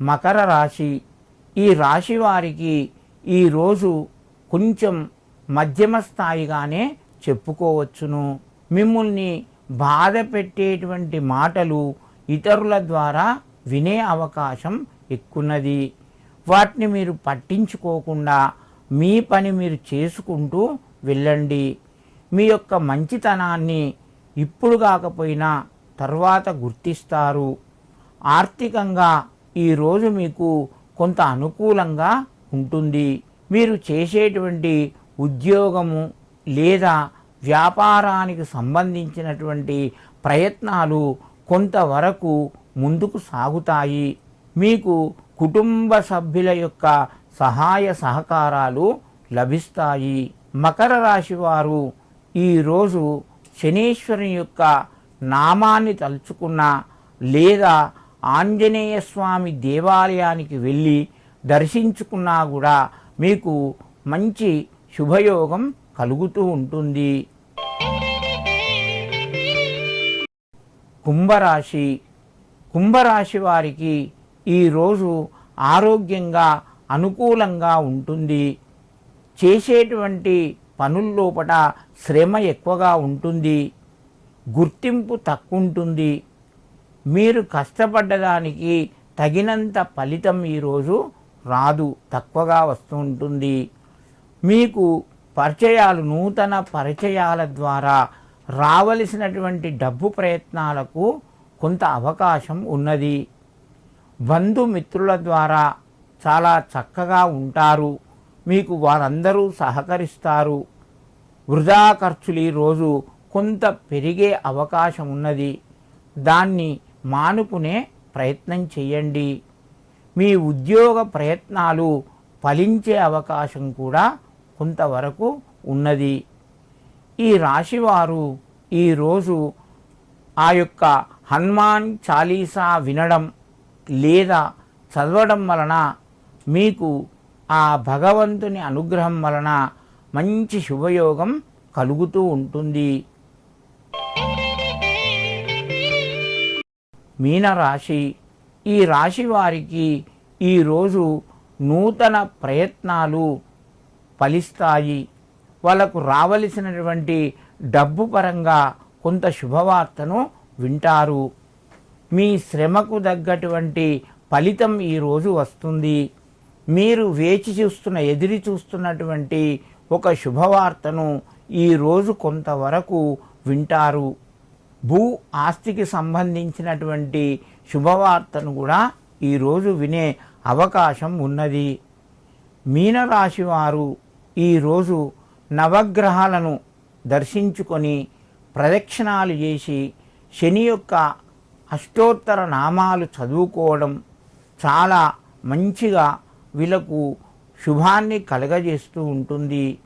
మకర రాశి. ఈ రాశి వారికి ఈరోజు కొంచెం మధ్యమ స్థాయిగానే చెప్పుకోవచ్చును. మిమ్మల్ని బాధ పెట్టేటువంటి మాటలు ఇతరుల ద్వారా వినే అవకాశం ఎక్కున్నది వాటిని మీరు పట్టించుకోకుండా మీ పని మీరు చేసుకుంటూ వెళ్ళండి. మీ యొక్క మంచితనాన్ని ఇప్పుడు కాకపోయినా తర్వాత గుర్తిస్తారు. ఆర్థికంగా ఈరోజు మీకు కొంత అనుకూలంగా ఉంటుంది. మీరు చేసేటువంటి ఉద్యోగము లేదా వ్యాపారానికి సంబంధించినటువంటి ప్రయత్నాలు కొంతవరకు ముందుకు సాగుతాయి. మీకు కుటుంబ సభ్యుల యొక్క సహాయ సహకారాలు లభిస్తాయి. మకర రాశి వారు ఈరోజు శనీశ్వరుని యొక్క నామాన్ని తలుచుకున్న లేదా ఆంజనేయ స్వామి దేవాలయానికి వెళ్ళి దర్శించుకున్నా కూడా మీకు మంచి శుభయోగం కలుగుతూ ఉంటుంది. కుంభరాశి. కుంభరాశి వారికి ఈరోజు ఆరోగ్యంగా అనుకూలంగా ఉంటుంది. చేసేటువంటి పనుల్లోపట శ్రమ ఎక్కువగా ఉంటుంది. గుర్తింపు తక్కువ ఉంటుంది మీరు కష్టపడ్డదానికి తగినంత ఫలితం ఈరోజు రాదు తక్కువగా వస్తూ ఉంటుంది. మీకు పరిచయాలు నూతన పరిచయాల ద్వారా రావలసినటువంటి డబ్బు ప్రయత్నాలకు కొంత అవకాశం ఉన్నది. బంధుమిత్రుల ద్వారా చాలా చక్కగా ఉంటారు. మీకు వారందరూ సహకరిస్తారు. వృధా ఖర్చులు ఈరోజు కొంత పెరిగే అవకాశం ఉన్నది. దాన్ని మానుకునే ప్రయత్నం చేయండి. మీ ఉద్యోగ ప్రయత్నాలు ఫలించే అవకాశం కూడా కొంతవరకు ఉన్నది. ఈ రాశివారు ఈరోజు ఆ యొక్క హనుమాన్ చాలీసా వినడం లేదా చదవడం వలన మీకు ఆ భగవంతుని అనుగ్రహం వలన మంచి శుభయోగం కలుగుతూ ఉంటుంది. మీనరాశి ఈ రాశి వారికి ఈరోజు నూతన ప్రయత్నాలు ఫలిస్తాయి. వాళ్ళకు రావలసినటువంటి డబ్బు పరంగా కొంత శుభవార్తను వింటారు. మీ శ్రమకు తగ్గటువంటి ఫలితం ఈరోజు వస్తుంది. మీరు వేచి చూస్తున్న ఎదిరి చూస్తున్నటువంటి ఒక శుభవార్తను ఈరోజు కొంతవరకు వింటారు. భూ ఆస్తికి సంబంధించినటువంటి శుభవార్తను కూడా ఈరోజు వినే అవకాశం ఉన్నది. మీనరాశి వారు ఈరోజు నవగ్రహాలను దర్శించుకొని ప్రదక్షిణాలు చేసి శని యొక్క అష్టోత్తర నామాలు చదువుకోవడం చాలా మంచిగా వీళ్ళకు శుభాన్ని కలగజేస్తూ ఉంటుంది.